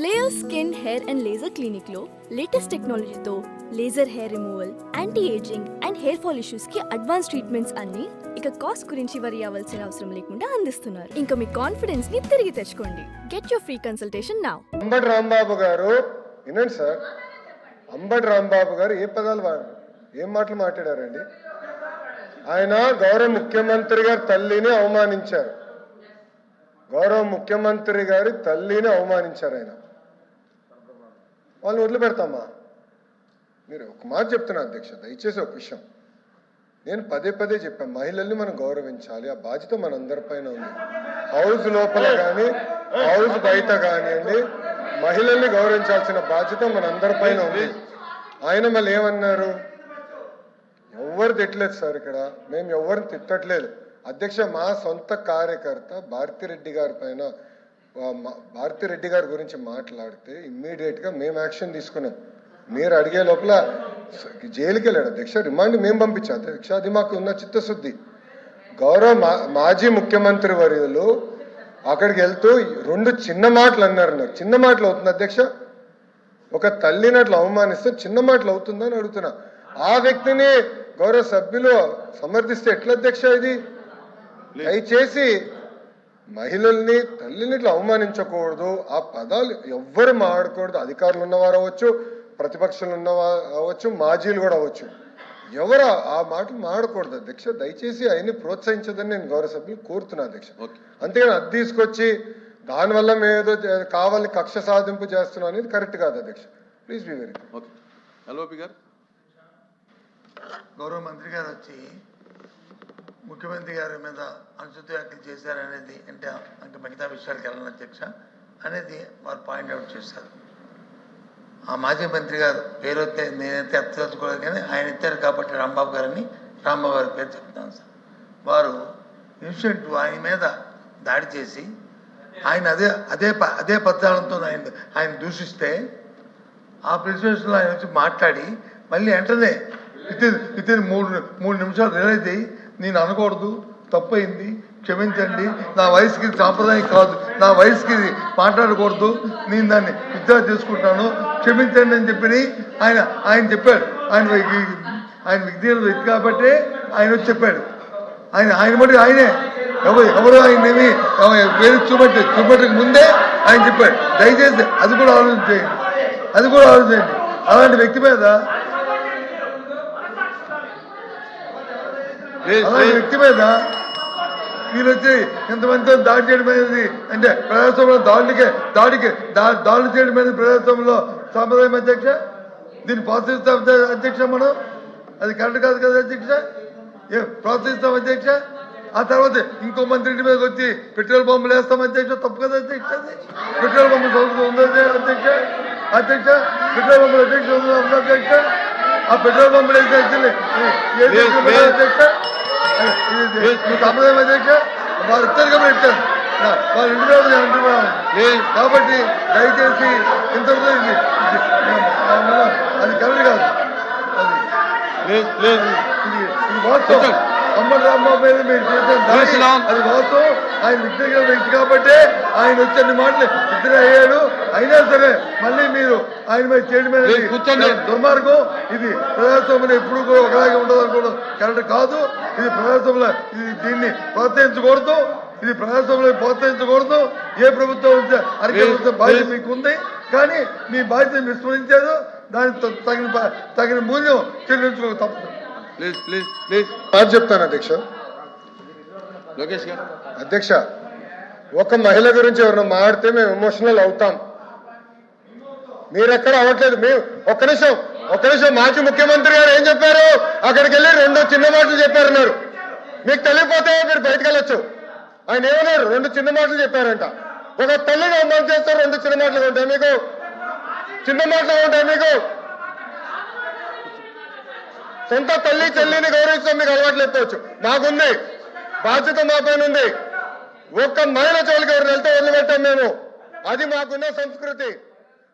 Layer skin hair and laser క్లినిక్లో latest టెక్నాలజీతో laser hair removal anti ageing and hair fall ఇష్యూస్కి advance treatments అన్ని ఇక cost గురించి వరి అవ్వాల్సిన అవసరం లేకుండా అందిస్తున్నారు. ఇంకా మీ కాన్ఫిడెన్స్ని తిరిగి తెచ్చుకోండి. Get your free consultation now Ambati Rambabu garu వినండి సార్. అంబటి రాంబాబు గారు ఏ పదాలు వాడారు ఏం మాటలు మాట్లాడారండి? ఆయన గౌరవ ముఖ్యమంత్రి గారి తల్లిని అవమానించారు. గౌరవ ముఖ్యమంత్రి గారి తల్లిని అవమానించారు ఆయన. వాళ్ళని వదిలిపెడతామా? మీరు ఒక మాట చెప్తున్నా అధ్యక్ష దయచేసి ఒక విషయం. నేను పదే పదే చెప్పాను మహిళల్ని మనం గౌరవించాలి ఆ బాధ్యత మనందరి పైన ఉంది. హౌస్ లోపల కానీ హౌస్ బయట కానివ్వండి మహిళల్ని గౌరవించాల్సిన బాధ్యత మనందరి పైన ఉంది. ఆయన మళ్ళీ ఏమన్నారు? ఎవరు తిట్టలేదు సార్ ఇక్కడ మేము ఎవరిని తిట్టట్లేదు. అధ్యక్ష మా సొంత కార్యకర్త భారతిరెడ్డి గారి పైన భారతిరెడ్డి గారి గురించి మాట్లాడితే ఇమ్మీడియట్గా మేము యాక్షన్ తీసుకున్నాం. మీరు అడిగే లోపల జైలుకి వెళ్ళాడు. అధ్యక్ష రిమాండ్ మేము పంపించాం. అధ్యక్ష అది మాకు ఉన్న చిత్తశుద్ధి. గౌరవ మా- మాజీ ముఖ్యమంత్రి వర్యులు అక్కడికి వెళ్తూ రెండు చిన్న మాటలు అన్నారు నాకు. చిన్న మాటలు అవుతుంది అధ్యక్ష ఒక తల్లిని అట్లా అవమానిస్తే చిన్న మాటలు అవుతుందని అడుగుతున్నా. ఆ వ్యక్తిని గౌరవ సభ్యులు సమర్థిస్తే ఎట్లా అధ్యక్ష ఇది? దయచేసి మహిళల్ని తల్లిని ఇట్లా అవమానించకూడదు. ఆ పదాలు ఎవ్వరు మాడకూడదు అధికారులు ఉన్నవారు అవ్వచ్చు ప్రతిపక్షాలు ఉన్నవారు అవ్వచ్చు మాజీలు కూడా అవ్వచ్చు. ఎవరు ఆ- మాటలు మాడకూడదు అధ్యక్ష దయచేసి ఆయన్ని ప్రోత్సహించదని నేను గౌరవ సభ్యులు కోరుతున్నా అధ్యక్ష. ఓకే. అంతేగాని అది తీసుకొచ్చి దానివల్ల మేము ఏదో కావాలని కక్ష సాధింపు చేస్తున్నాం అనేది కరెక్ట్ కాదు అధ్యక్ష. Please be very okay. LOP garu. గౌరవ మంత్రి గారు వచ్చి ముఖ్యమంత్రి గారి మీద అనుచిత వ్యాఖ్యలు చేశారనేది అంటే అంటే మిగతా విషయాలకు వెళ్ళను అధ్యక్ష అనేది వారు పాయింట్ అవుట్ చేశారు. ఆ మాజీ మంత్రి గారు పేరు అయితే నేనైతే ఎత్తదలుచుకోలేదు కానీ ఆయన ఇచ్చారు కాబట్టి రాంబాబు గారని రాంబాబు గారి పేరు చెప్తాను సార్. వారు ఇన్సిడెంట్ ఆయన మీద దాడి చేసి ఆయన అదే అదే అదే పద్ధాలంతో ఆయన ఆయన దూషిస్తే ఆ ప్రెసిడెన్స్లో ఆయన వచ్చి మాట్లాడి మళ్ళీ వెంటనే వితిన్ వితిన్ మూడు మూడు నిమిషాలు రిలైజ్ అయ్యి నేను అనకూడదు తప్పైంది క్షమించండి నా వయసుకి ఇది సాంప్రదాయం కాదు నా వయసుకి ఇది మాట్లాడకూడదు నేను దాన్ని విత్డ్రా చేసుకుంటాను క్షమించండి అని చెప్పి ఆయన ఆయన చెప్పాడు. ఆయన ఆయన విద్యలు వ్యక్తి కాబట్టి ఆయన వచ్చి చెప్పాడు. ఆయన ఆయన మటుకు ఆయనే. ఎవరు ఎవరు ఆయన ఏమి పేరు చూపెట్టి చూపెట్టక ముందే ఆయన చెప్పాడు. దయచేసి అది కూడా ఆలోచించేయండి అది కూడా ఆలోచించండి. అలాంటి వ్యక్తి మీద ప్లీజ్ అలాంటి ప్లీజ్ వ్యక్తి మీద వీళ్ళు వచ్చి ఇంతమందితో దాడి చేయడం అనేది అంటే ప్రజాస్వామ్యంలో దాడులకే దాడికి దా- దాడులు చేయడం అనేది ప్రజాస్వామ్యంలో సాంప్రదాయం అధ్యక్ష? దీన్ని ప్రోత్సహిస్తాం అధ్య- అధ్యక్ష మనం? అది కరెక్ట్ కాదు కదా అధ్యక్ష? ఏం ప్రోత్సహిస్తాం అధ్యక్ష? ఆ తర్వాత ఇంకో మంత్రి మీదకి వచ్చి పెట్రోల్ పంపులు వేస్తాం అధ్యక్ష? తప్పు కదా అధ్యక్ష? పెట్రోల్ పంపు సంస్థ ఉందా అధ్యక్ష? అధ్యక్ష పెట్రోల్ పంపులు అధ్యక్ష ఉందా అధ్యక్ష? ఆ పెట్రోల్ పంపులు సంప్రదాయం అధ్యక్ష వారు కాబట్టి ఇంటి మీద దయచేసి ఇంతవరకు ఇది- అది కరెక్ట్ కాదు. అది ఇది వాస్తవం. అమ్మడి రాంబాబు మీద మీరు చేసిన. అది వాస్తవం. ఆయన వ్యక్తిగత వ్యక్తి కాబట్టి ఆయన వచ్చి అన్ని మాటలు ఇద్దరు అయ్యాడు. అయినా సరే మళ్ళీ మీరు ఆయన మీద చేయడం. దుర్మార్గం ఇది ప్రజాస్వామ్యం ఎప్పుడు కూడా ఒకలాగే ఉండదు అనుకోవడం కరెక్ట్ కాదు. ఇది ప్రజాస్వామ్యంలో ఇది దీన్ని ప్రోత్సహించకూడదు. ఇది ప్రజాస్వామ్యంలో ప్రోత్సహించకూడదు. ఏ ప్రభుత్వం లేదు, బాధ్యత. మీకు ఉంది కానీ మీ బాధ్యత విస్మరించారు. దానికి త- తగిన తగిన మూల్యం చెల్లించుకోక తప్పదు. Please please please. చెప్తాను అధ్యక్ష. లోకేష్ గారు. అధ్యక్ష ఒక మహిళ గురించి ఎవరైనా మాడితే మేము ఎమోషనల్ అవుతాం. మీరెక్కడ అవ్వట్లేదు. మేము ఒక్క నిమిషం ఒక్క నిమిషం. మాజీ ముఖ్యమంత్రి గారు ఏం చెప్పారు? అక్కడికి వెళ్ళి రెండు చిన్న మాటలు చెప్పారన్నారు. మీకు తెలియపోతే మీరు బయటకు వెళ్ళొచ్చు. ఆయన ఏమన్నారు? రెండు చిన్న మాటలు చెప్పారంట. ఒక తల్లిని అమలు చేస్తారు? రెండు చిన్న మాటలు ఉంటాయి మీకు చిన్న మాటలు ఉంటాయి మీకు. సొంత తల్లి చెల్లిని గౌరవిస్తాం మీకు అలవాట్లు చెప్పవచ్చు మాకుంది. బాధ్యత మా పైన ఉంది. ఒక్క మహిళ చోలికి ఎవరు వెళ్తే వదిలిపెట్టాం మేము. అది మాకున్న సంస్కృతి.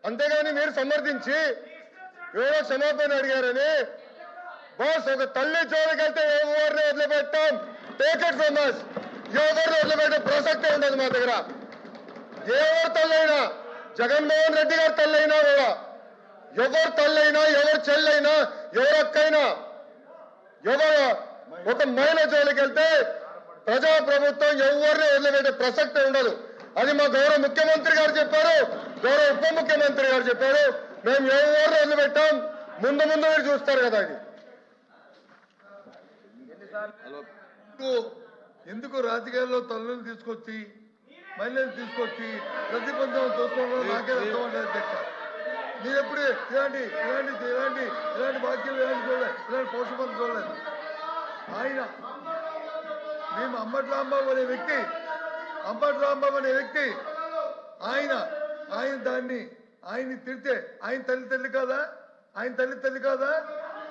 అంతేగాని మీరు సమర్థించి ఎవరో క్షమాపణ అడిగారని బాస్ ఒక తల్లి జోలికి ఎవరిని వదిలిపెట్టాం టేక్ ఇట్ ఫ్రమ్ ఎవరిని వదిలిపెట్టే ప్రసక్తే ఉండదు మా దగ్గర. ఎవరు తల్లైనా జగన్మోహన్ రెడ్డి గారి తల్లైనా కూడా ఎవరు తల్లైనా ఎవరు చెల్లైనా ఎవరు అక్కైనా ఎవరు ఒక మహిళ జోలికి వెళ్తే ప్రజా ప్రభుత్వం ఎవరిని వదిలిపెట్టే ప్రసక్తే ఉండదు. అది మా గౌరవ ముఖ్యమంత్రి గారు చెప్పారు. గౌరవ ఉప ముఖ్యమంత్రి గారు చెప్పారు మేము ఎవరిని వదిలిపెట్టాం ముందు ముందు మీరు చూస్తారు కదా హలో. ఎందుకు? రాజకీయాల్లో తల్లులు తీసుకొచ్చి మహిళలు తీసుకొచ్చి ప్రతిబంధం చూసుకోవడం నాకే అర్థం అధ్యక్ష. మీరు ఎప్పుడు ఇలాంటి ఇలాంటి ఇలాంటి ఇలాంటి బాధ్యతలు ఇలాంటి చూడలేదు. ఇలాంటి పోషకాలు చూడలేదు. ఆయన మేము అంబటి రాంబాబు అనే వ్యక్తి అంబటి రాంబాబు అనే వ్యక్తి ఆయన ఆయన దాన్ని ఆయన్ని తిడితే ఆయన తల్లి తల్లి కాదా? ఆయన తల్లి తల్లి కాదా?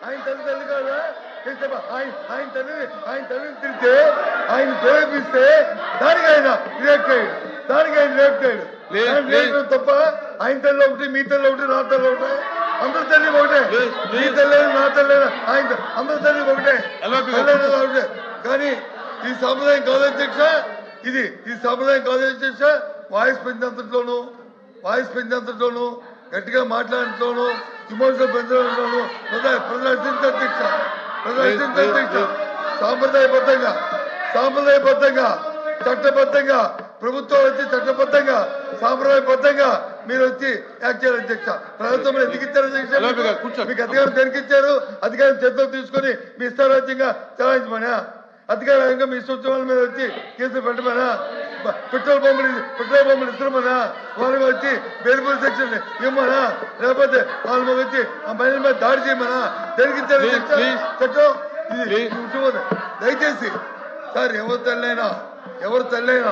ఆయన తల్లి తల్లి కాదా? ఆయన ఆయన తల్లిని ఆయన తల్లిని తిడితే ఆయన ప్రేరేపిస్తే దానికి ఆయన రియాక్ట్ అయ్యాడు దానికి ఆయన react అవ్వడం తప్ప ఆయన తల్లి ఒకటి మీ తల్లి ఒకటి నా తల్లి ఒకటే. అందరి తల్లి ఒకటే. మీ. తల్లి నా తల్లి ఆయన అందరి తల్లి ఒకటే. ఒకటే. కానీ ఈ సాంప్రదాయం కాదు అధ్యక్ష. ఇది ఈ సాంప్రదాయం కాదు అధ్యక్ష. వాయిస్ పెంచేంతట్లోనూ వాయిస్ పెంచేంతట్లోనూ గట్టిగా మాట్లాడటంలోనూ ఇమోషనల్ పెంచడంలోనూ ప్రదర్శించే ప్రదర్శించే సాంప్రదాయబద్ధంగా సాంప్రదాయబద్ధంగా చట్టబద్ధంగా ప్రభుత్వం వచ్చి చట్టబద్ధంగా సాంప్రదాయబద్ధంగా మీరు వచ్చి యాక్ట్ చేయాలి అధ్యక్ష. ప్రభుత్వం ఎందుకు ఇచ్చారు అధ్యక్ష మీకు అధికారం దేనికి ఇచ్చారు అధికారం చేతిలో తీసుకొని మీ ఇష్టారాజ్యంగా చలాయించమనా అధికారంగా మీ సూచనల మీద వచ్చి కేసులు పెట్టమనా? పెట్రోల్ పంపులు పెట్రోల్ పంపులు ఇస్తున్నామనా వాళ్ళకి వచ్చి బెయిల్పూర్ సెక్షన్ ఇవ్వమనా లేకపోతే వాళ్ళ మీద వచ్చి ఆ మహిళల మీద దాడి చేయమనా? please. చట్టం? ఇది దయచేసి సార్ ఎవరు తల్లైనా ఎవరు తల్లైనా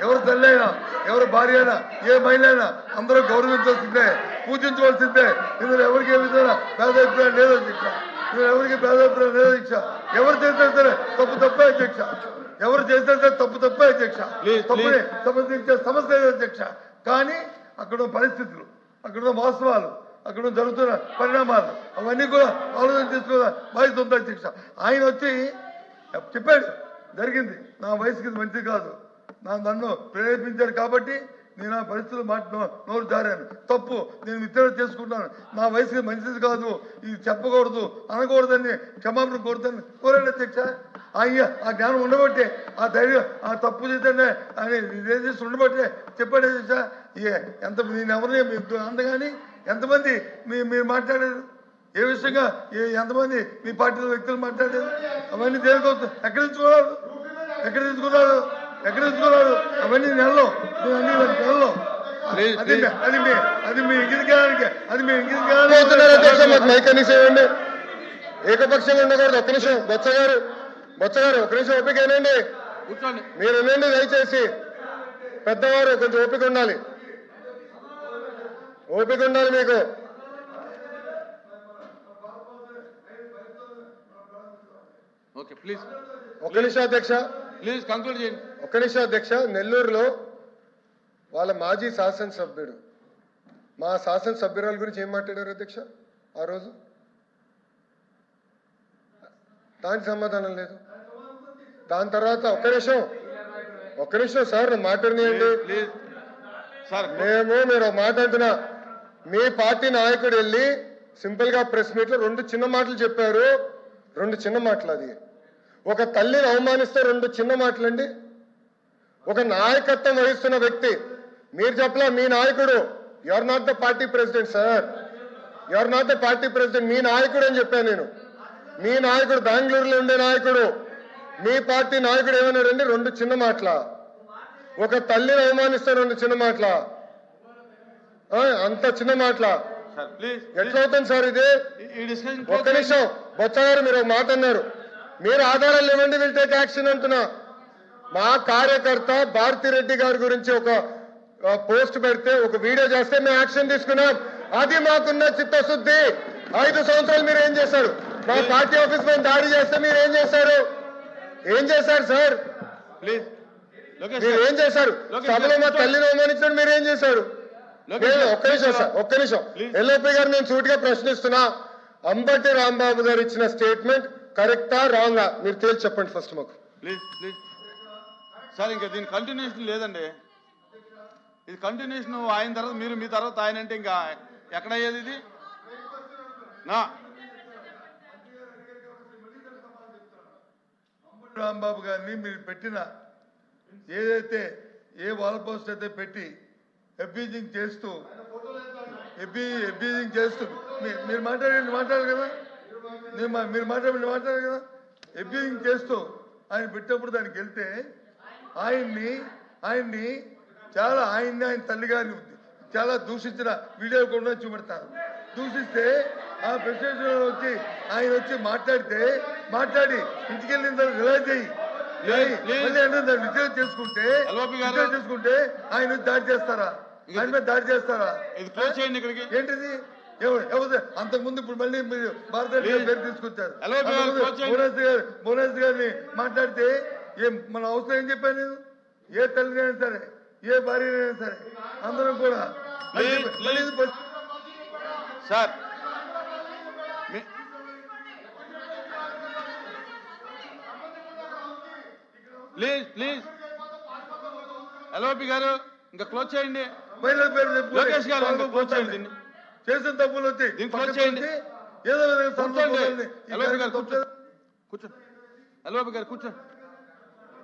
ఎవరు తల్లైనా ఎవరు భార్య అయినా ఏ మహిళ అయినా అందరూ గౌరవించాల్సిందే పూజించవలసిందే. ఇందులో ఎవరికి ఏ విధంగా భేదాభిప్రాయం లేదు అధ్యక్ష ఇందులో ఎవరికి లేదు అధ్యక్ష ఎవరు చేసినా సరే తప్పు తప్పే అధ్యక్ష. ఎవరు చేసినా సరే తప్పు తప్పే అధ్యక్ష. తప్పుని సమర్థించే సమస్య లేదు అధ్యక్ష. కానీ అక్కడ పరిస్థితులు అక్కడ వాస్తవాలు అక్కడ జరుగుతున్న పరిణామాలు అవన్నీ కూడా ఆలోచన చేసుకున్న బాధ్యత ఉంది అధ్యక్ష. ఆయన వచ్చి చెప్పాడు జరిగింది. నా వయసుకి మంచిది కాదు. నా నన్ను ప్రేరేపించారు కాబట్టి నేను ఆ పరిస్థితులు మాట నోరు జారాను. తప్పు. నేను విత్తనం చేసుకుంటాను నా వయసుకి మంచిది కాదు. ఇది చెప్పకూడదు అనకూడదని క్షమాపణ కోరుతాను. కోరాడు అధ్యక్ష. అయ్య ఆ జ్ఞానం ఉండబట్టే ఆ ధైర్యం ఆ తప్పు చేద్దానే అని చేసి ఉండబట్టే చెప్పాడు అధ్యక్ష. ఏ- ఎంత నేను ఎవరిని అందగాని ఎంతమంది మీ మీరు మాట్లాడారు? ఏ విషయంగా ఏ ఎంతమంది మీ పార్టీలో వ్యక్తులు మాట్లాడారు? అవన్నీ దేనికోసం? ఎక్కడ తీసుకున్నారు ఎక్కడ తీసుకున్నారు ఎక్కడ అవన్నీ నెలలో. అన్ని నెలలో. అది. అది మీ అది మీ అది మాకు ఏకపక్షంగా ఉండకూడదు. ఒక్క నిమిషం. బొత్స గారు బొత్స గారు ఒక్క నిమిషం ఓపిక ఏనండి మీరు వినండి దయచేసి. పెద్దవారు కొంచెం ఓపిక ఉండాలి. ఓపిక ఉండాలి మీకు. Okay please. ఒక్క నిమిషం అధ్యక్ష. ప్లీజ్ కంక్లూడ్ చేయండి. ఒక్క నిమిషం అధ్యక్ష నెల్లూరులో వాళ్ళ మాజీ శాసనసభ్యుడు. మా శాసనసభ్యురాల గురించి ఏం మాట్లాడారు అధ్యక్ష ఆ రోజు? దానికి సమాధానం లేదు. దాని తర్వాత ఒక్క నిమిషం ఒక్క నిమిషం సార్ మాట్లాడినాయండి. మేము మీరు ఒక మాట అంటున్నా. మీ పార్టీ నాయకుడు వెళ్ళి సింపుల్గా ప్రెస్ మీట్లో రెండు చిన్న మాటలు చెప్పారు. రెండు చిన్న మాటలు అది. ఒక తల్లిని అవమానిస్తే రెండు చిన్న మాటలండి. ఒక నాయకత్వం వహిస్తున్న వ్యక్తి మీరు చెప్పలా మీ నాయకుడు are not the party president sir are not the party president మీ నాయకుడు అని చెప్పాను నేను. మీ నాయకుడు బెంగళూరులో ఉండే నాయకుడు మీ పార్టీ నాయకుడు ఏమన్నాడండి? రెండు చిన్న మాటల. ఒక తల్లిని అవమానిస్తే రెండు చిన్న మాటల. అంత చిన్న మాటల. ఎట్లా అవుతుంది సార్ ఇది? ఒక్క నిమిషం. బొత్స గారు మీరు ఒక మాట అన్నారు. మీరు ఆధారాలు ఇవ్వండి విల్ టేక్ యాక్షన్ అంటున్నా. మా కార్యకర్త భారతి రెడ్డి గారి గురించి ఒక పోస్ట్ పెడితే ఒక వీడియో చేస్తే మేము యాక్షన్ తీసుకున్నాం. అది మాకున్న చిత్తశుద్ధి. ఐదు సంవత్సరాలు మీరు ఏం చేశారు? మా పార్టీ ఆఫీస్ మీద దాడి చేస్తే మీరు ఏం చేశారు? ఏం చేశారు సార్? ప్లీజ్. మీరు ఏం చేశారు? సభలో మా తల్లిని అవమానించడం మీరు ఏం చేశారు? ఒక్క నిమిషం సార్ ఒక్క నిమిషం. ఎల్ఓపి గారు నేను సూటిగా ప్రశ్నిస్తున్నా. అంబటి రాంబాబు గారు ఇచ్చిన స్టేట్మెంట్ కరెక్టా రాంగా? మీరు తేల్చి చెప్పండి ఫస్ట్ మాకు. Please please. సార్ ఇంకా దీని కంటిన్యూషన్ లేదండి. ఇది కంటిన్యూషన్ ఆయన తర్వాత మీరు మీ తర్వాత ఆయన అంటే ఇంకా ఎక్కడ అయ్యేది ఇది? నా. రాంబాబు గారిని మీరు పెట్టిన ఏదైతే ఏ వాల్ పోస్ట్ అయితే పెట్టి అబ్యూజింగ్ చేస్తూ ఎబ్బీ అబ్యూజింగ్ చేస్తూ మీ- మీరు మాట్లాడండి మాట్లాడారు కదా? నేను మీరు మాట్లాడండి మాట్లాడారు కదా? అబ్యూజింగ్ చేస్తూ ఆయన పెట్టినప్పుడు దానికి వెళ్తే ఆయన్ని ఆయన్ని చాలా ఆయన్ని ఆయన తల్లి గారిని చాలా దూషించిన వీడియో కూడా చూపెడతారు దూషిస్తే ఆ ప్రెసిడెంట్ వచ్చి ఆయన వచ్చి మాట్లాడితే మాట్లాడి ఇంటికి వెళ్ళిన తర్వాత రిలైజ్ అయ్యి విత్డ్రా చేసుకుంటే చేసుకుంటే ఆయన దాడి చేస్తారా? ఆయన మీద దాడి చేస్తారా? ఏంటిది? అంతకుముందు ఇప్పుడు మళ్ళీ మీరు భారతదేశ. పేరు తీసుకొచ్చారు. LOP గారు, బోనస్ గారిని మాట్లాడితే ఏం మన అవసరం ఏం చెప్పాను నేను? ఏ తల్లినైనా సరే ఏ భార్యనైనా సరే అందరం కూడా. Sir please please. ఎల్ఓపి గారు ఇంకా క్లోజ్ చేయండి. లోకేష్ గారు, ఇంకా close చేయండి. చేసిన తప్పులు వచ్చి ఏదో విధంగా కూర్చోండి. కూర్చోండి గారు కూర్చోండి.